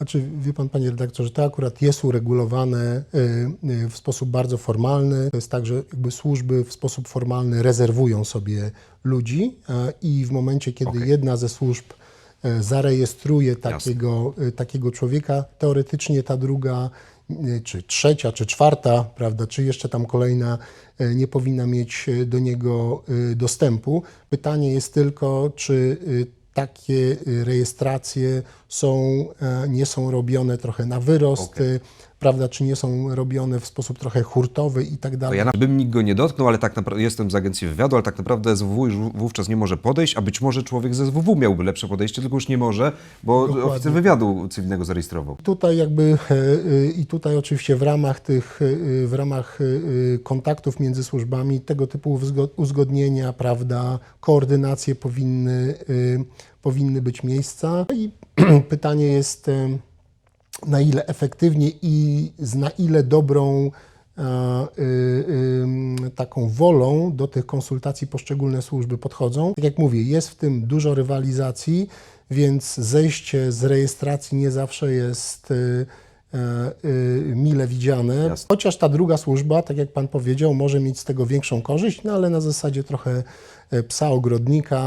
Znaczy, wie pan, panie redaktorze, to akurat jest uregulowane y, y, w sposób bardzo formalny. To jest tak, że jakby służby w sposób formalny rezerwują sobie ludzi i w momencie, kiedy Okej. jedna ze służb e, zarejestruje takiego, y, takiego człowieka, teoretycznie ta druga, y, czy trzecia, czy czwarta, prawda, czy jeszcze tam kolejna nie powinna mieć do niego y, dostępu. Pytanie jest tylko, czy y, takie y, rejestracje są, e, nie są robione trochę na wyrost, Okej. Prawda, czy nie są robione w sposób trochę hurtowy i tak dalej. ja na- bym nikt go nie dotknął, ale tak naprawdę jestem z agencji wywiadu, ale tak naprawdę SWW już wówczas nie może podejść, a być może człowiek ze SWW miałby lepsze podejście, tylko już nie może, bo Dokładnie. oficer wywiadu cywilnego zarejestrował. Tutaj jakby e, e, i tutaj oczywiście w ramach tych, e, w ramach e, kontaktów między służbami tego typu uzgo- uzgodnienia, prawda, koordynacje powinny, e, powinny być miejsca. I pytanie jest, e, na ile efektywnie i z na ile dobrą e, y, taką wolą do tych konsultacji poszczególne służby podchodzą. Tak jak mówię, jest w tym dużo rywalizacji, więc zejście z rejestracji nie zawsze jest y, e, y, mile widziane. Jasne. Chociaż ta druga służba, tak jak Pan powiedział, może mieć z tego większą korzyść, no ale na zasadzie trochę e, psa ogrodnika.